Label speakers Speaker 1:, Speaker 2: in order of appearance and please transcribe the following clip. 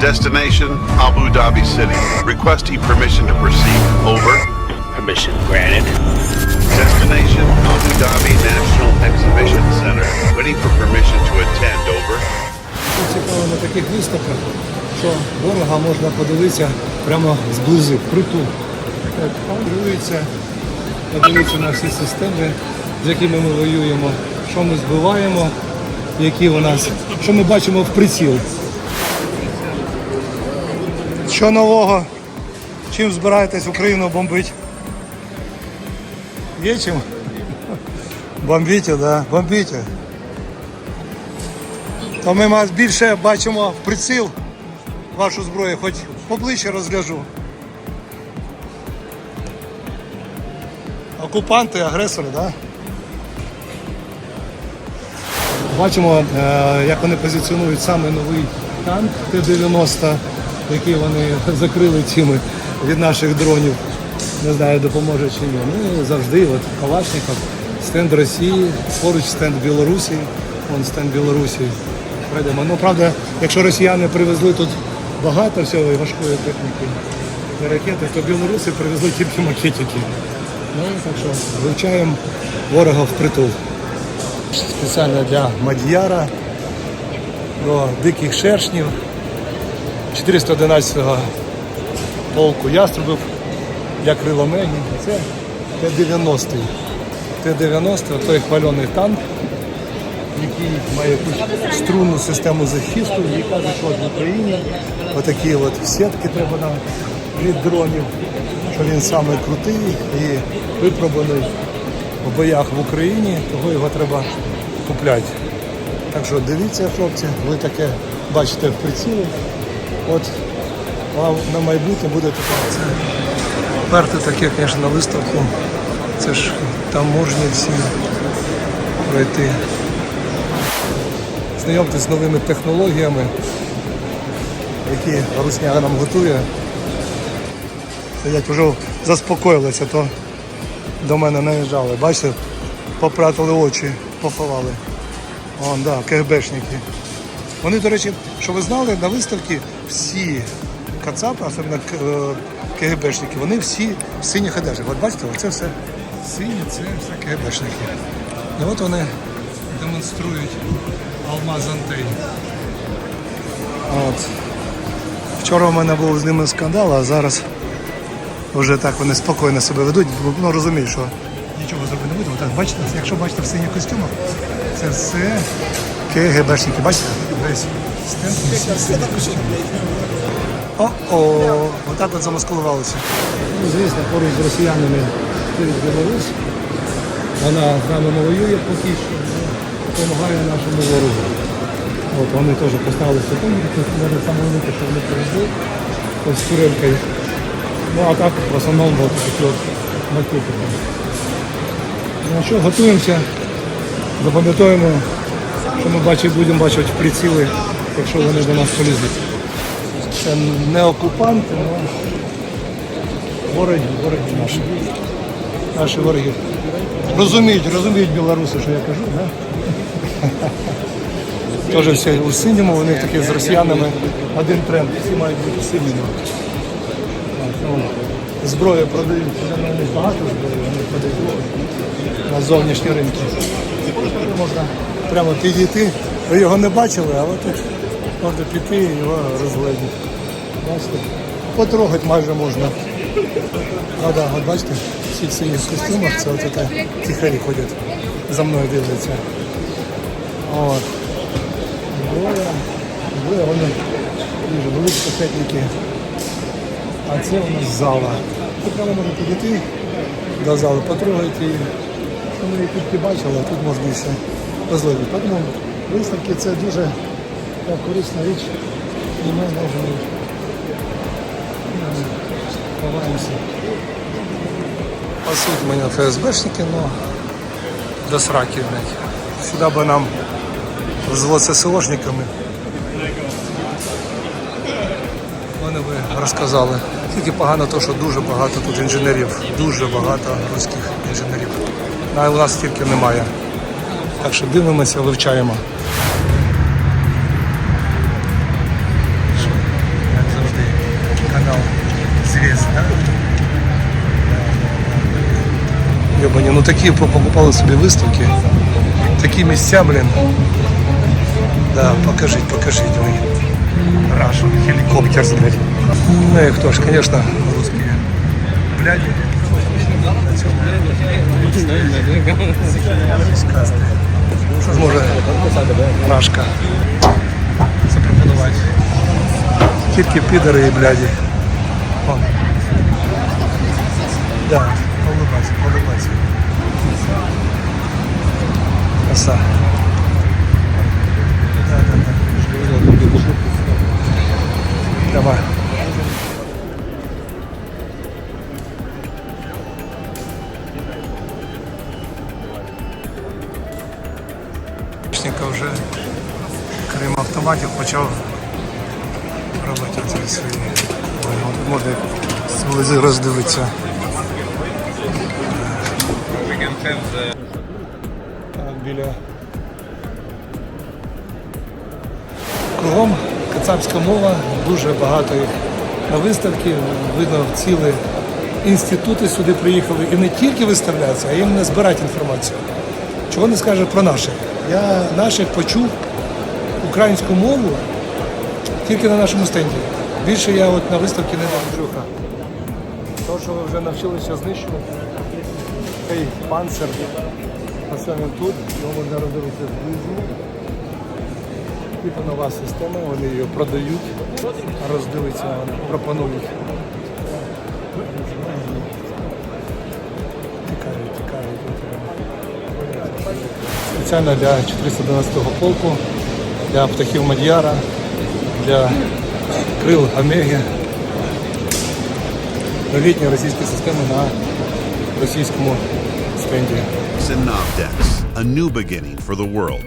Speaker 1: Destination Abu Dhabi City. Requesting permission to proceed. Over.
Speaker 2: Permission granted.
Speaker 1: Destination Abu Dhabi National Exhibition Center. Waiting for permission to attend. Over.
Speaker 3: Цікаво на таких виставках, що ворога можна подивитися прямо зблизу, притул. Як керується, подивитися на всі системи, з якими ми воюємо, що ми збиваємо, які у нас, що ми бачимо в приціл. Що нового? Чим збираєтесь Україну бомбити? Є чим? Бомбіть, да? Бомбіть. То ми вас більше бачимо в приціл вашу зброю, хоч поближче розгляжу. Окупанти, агресори, так? Да? Бачимо, е, як вони позиціонують саме новий танк Т-90, який вони закрили цими від наших дронів. Не знаю, допоможе чи ні. Ну і завжди, от Калашников, стенд Росії, поруч стенд Білорусі, вон стенд Білорусі. Пройдемо. Ну, правда, якщо росіяни привезли тут багато всього і важкої техніки і ракети, то білоруси привезли тільки макетики. Ну, так що вивчаємо ворога впритул. Спеціально для Мадьяра, до диких шершнів, 411-го полку яструбів для криломегі. Це Т-90. Т-90 той хвальоний танк, який має якусь струнну систему захисту, кажуть, що в Україні отакі от сітки треба нам від дронів, що він саме крутий і випробуваний в боях в Україні, того його треба купляти. Так що дивіться, хлопці, ви таке бачите в прицілі. От вам на майбутнє буде. Це перти таке, звісно, на виставку. Це ж там можна всі пройти. Знайомтесь з новими технологіями, які Русня нам готує. Сидять вже заспокоїлися, то до мене наїжджали. Бачите, попратили очі, поховали. Вон, да, КГБшники. Вони, до речі, що ви знали, на виставці всі кацапи, особливо е, КГБшники, вони всі в синіх одежах. От бачите, це все сині, це все КГБшники. І от вони демонструють алмаз антей. От. Вчора у мене був з ними скандал, а зараз вже так вони спокійно себе ведуть, ну, розуміють, що нічого зробити не буде. Отак, бачите, якщо бачите в синіх костюмах, це все КГБшники. Бачите? Весь О-о, отак от замаскувалися. Ну, звісно, поруч з росіянами стоїть Білорусь. Вона з нами не воює поки що, допомагає нашому ворогу. От вони теж поставили супутники, саме велике, що вони привезли з турелькою. Ну а так в основному от. Ну що, готуємося, запам'ятовуємо, що ми бачимо, будемо бачити приціли, якщо вони до нас полізуть. Це не окупанти, але вороги, вороги наші. Наші вороги. Розуміють, розуміють білоруси, що я кажу, да? Теж всі у синьому, них такі з росіянами один тренд. Всі мають бути синьому. Ну, Зброю продають, них багато зброї, вони продають на зовнішні ринки. Можна прямо підійти. Ви його не бачили, але тут можна піти і його розгледіти. Бачите? Потрогати майже можна. А, да, от бачите, всі в синіх костюмах, це таке тихарі ходять, за мною дивляться. От. Зброя, зброя, вони дуже великі техніки. А це у нас зала. Тут прямо можна підійти до зали, потрогати її. Ми її тут не бачили, а тут можна ще розглядати. Тому виставки це дуже така корисна річ. І ми можемо ну, ховаємося. Пасуть мене ФСБшники, але до сраки, блядь. Сюди би нам взвод з ССОшниками. Вони би розказали. Тільки погано то, що дуже багато тут інженерів, дуже багато руських інженерів. А у нас тільки немає. Так що дивимося, вивчаємо. отакі покупали собі виставки. Такі місця, блін. Да, покажіть, покажіть ви. Рашу, гелікоптер, блядь. Ну і хто ж, звісно, русські. Бляді. На цьому. Сказки. Що зможе Рашка запропонувати? Тільки підари і бляді. Улыбайся. Краса. Да, да, да. Давай. Вже крім автоматів почав робити свої. Можна роздивитися. Так, біля кругом кацапська мова, дуже багато їх на виставці. Видно, цілі інститути сюди приїхали і не тільки виставлятися, а іменно збирати інформацію. Чого не скаже про наших? Я наших почув українську мову тільки на нашому стенді. Більше я от на виставці не дав Андрюха. То, що ви вже навчилися знищувати, цей панцир, він тут, його можна роздивитися знизу. Типу нова система, вони її продають, роздивиться, пропонують. Тікають, тікають. Спеціально для 412-го полку, для птахів Мад'яра, для крил Омеги. Новітні російські системи на російському стенді.
Speaker 1: Synopdex, a new beginning for the world.